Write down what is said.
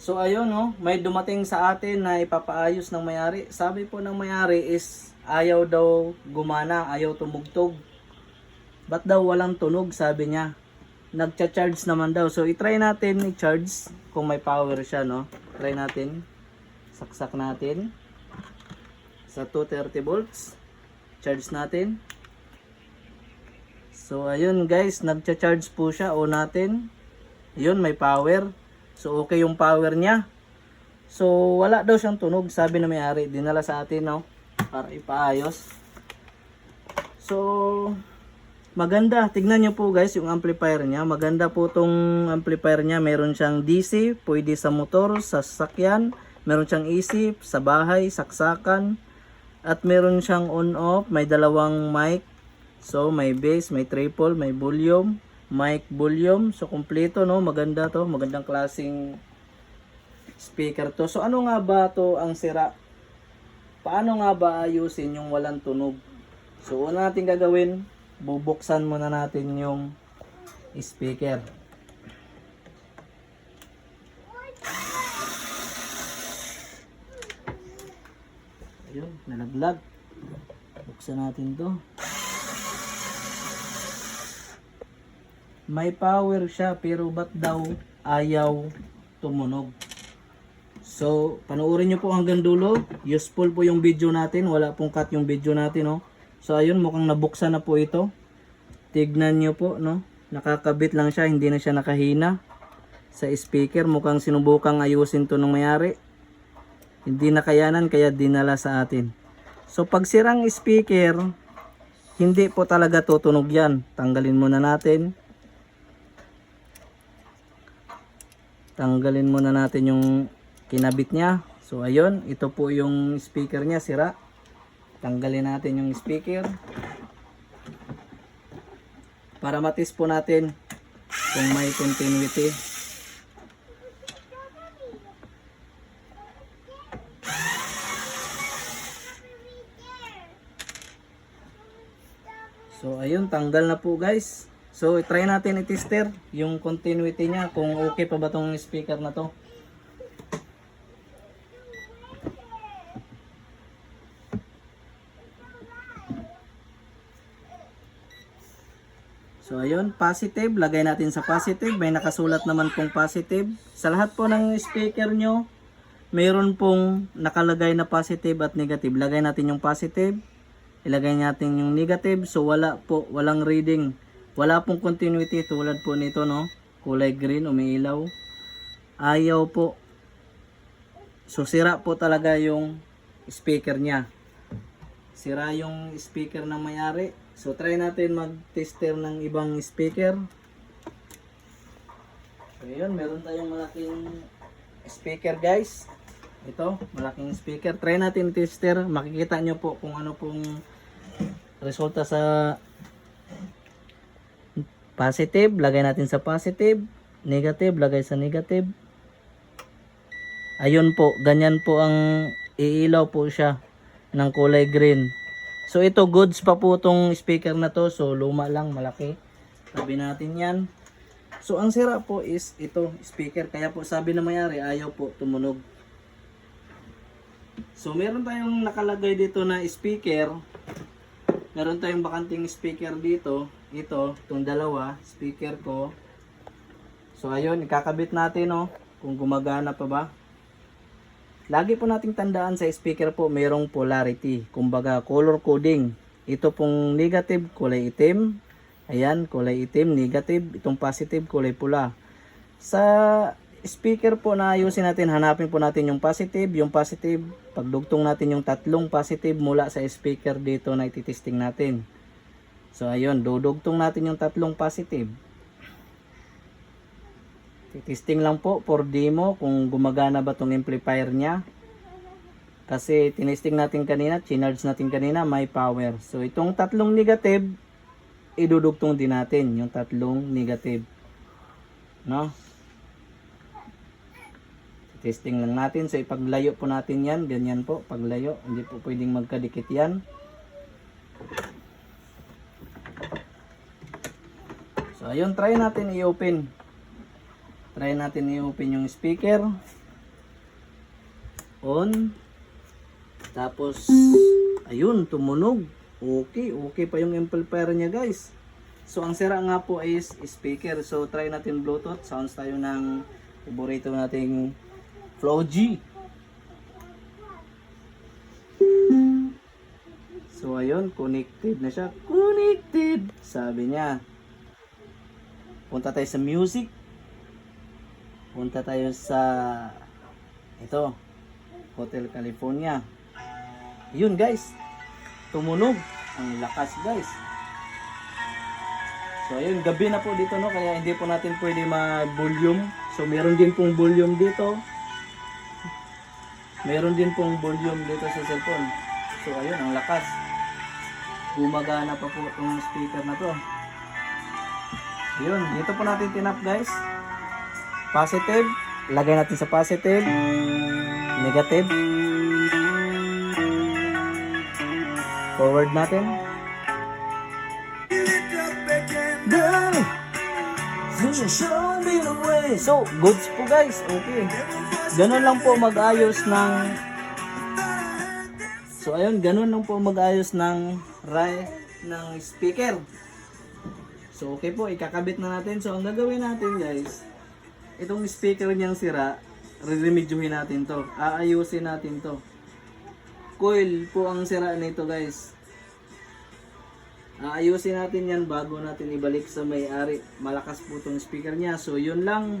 So ayun no, may dumating sa atin na ipapaayos ng mayari. Sabi po ng mayari is ayaw daw gumana, ayaw tumugtog. Ba't daw walang tunog sabi niya. Nagcha-charge naman daw. So i-try natin i-charge kung may power siya no. Try natin. Saksak natin. Sa 230 volts. Charge natin. So ayun guys, nagcha-charge po siya. O natin. Yun, may power. So okay yung power niya. So wala daw siyang tunog, sabi na may-ari. Dinala sa atin, no? Para ipaayos. So maganda. Tignan niyo po guys yung amplifier niya. Maganda po tong amplifier niya. Meron siyang DC, pwede sa motor, sa sasakyan. Meron siyang AC, sa bahay, saksakan. At meron siyang on-off. May dalawang mic. So may bass, may triple, may volume mic volume. So, kompleto, no? Maganda to. Magandang klaseng speaker to. So, ano nga ba to ang sira? Paano nga ba ayusin yung walang tunog? So, una natin gagawin, bubuksan muna natin yung speaker. Ayun, nalaglag. Buksan natin to. May power siya pero ba't daw ayaw tumunog? So, panoorin nyo po hanggang dulo. Useful po yung video natin. Wala pong cut yung video natin, no? So, ayun, mukhang nabuksan na po ito. Tignan nyo po, no? Nakakabit lang siya, hindi na siya nakahina. Sa speaker, mukhang sinubukang ayusin to ng mayari. Hindi nakayanan, kaya dinala sa atin. So, pag sirang speaker, hindi po talaga tutunog yan. Tanggalin muna natin. Tanggalin muna natin yung kinabit niya. So ayun. Ito po yung speaker niya. Sira. Tanggalin natin yung speaker. Para matis po natin kung may continuity. So ayun. Tanggal na po guys So, try natin i-tester yung continuity niya kung okay pa ba tong speaker na to. So, ayun, positive. Lagay natin sa positive. May nakasulat naman pong positive. Sa lahat po ng speaker nyo, mayroon pong nakalagay na positive at negative. Lagay natin yung positive. Ilagay natin yung negative. So, wala po, walang reading. Wala pong continuity tulad po nito no. Kulay green umiilaw. Ayaw po. So sira po talaga yung speaker niya. Sira yung speaker ng mayari. So try natin mag-tester ng ibang speaker. So yun, meron tayong malaking speaker guys. Ito, malaking speaker. Try natin tester. Makikita nyo po kung ano pong resulta sa Positive, lagay natin sa positive. Negative, lagay sa negative. Ayun po, ganyan po ang iilaw po siya ng kulay green. So ito goods pa po tong speaker na to. So luma lang, malaki. Tabi natin yan. So ang sira po is ito speaker. Kaya po sabi na mayari ayaw po tumunog. So meron tayong nakalagay dito na speaker. Meron tayong bakanting speaker dito. Ito, itong dalawa, speaker ko. So ayun, ikakabit natin no, kung gumagana pa ba. Lagi po nating tandaan sa speaker po, mayroong polarity. Kumbaga, color coding. Ito pong negative, kulay itim. Ayan, kulay itim, negative. Itong positive, kulay pula. Sa speaker po na ayusin natin, hanapin po natin yung positive. Yung positive, pagdugtong natin yung tatlong positive mula sa speaker dito na ititesting natin. So ayun, dudugtong natin yung tatlong positive. Testing lang po for demo kung gumagana ba tong amplifier niya. Kasi tinesting natin kanina, chinarge natin kanina, may power. So itong tatlong negative, idudugtong din natin yung tatlong negative. No? Testing lang natin. So ipaglayo po natin yan. Ganyan po, paglayo. Hindi po pwedeng magkadikit yan. So ayun, try natin i-open. Try natin i-open yung speaker. On. Tapos, ayun, tumunog. Okay, okay pa yung amplifier niya guys. So, ang sira nga po is speaker. So, try natin Bluetooth. Sounds tayo ng paborito nating Flow G. So, ayun, connected na siya. Connected! Sabi niya. Punta tayo sa music. Punta tayo sa ito, Hotel California. Yun guys, tumunog. Ang lakas guys. So ayun, gabi na po dito no, kaya hindi po natin pwede ma-volume. So meron din pong volume dito. Meron din pong volume dito sa cellphone. So ayun, ang lakas. Gumagana pa po itong speaker na to. Yun, dito po natin tinap guys. Positive, lagay natin sa positive. Negative. Forward natin. Show So, goods po guys. Okay. Ganun lang po mag-ayos ng So ayun, ganun lang po mag-ayos ng ray ng speaker. So okay po, ikakabit na natin. So ang gagawin natin guys, itong speaker niyang sira, re-remedyuhin natin to. Aayusin natin to. Coil po ang sira nito guys. Aayusin natin yan bago natin ibalik sa may-ari. Malakas po itong speaker niya. So yun lang.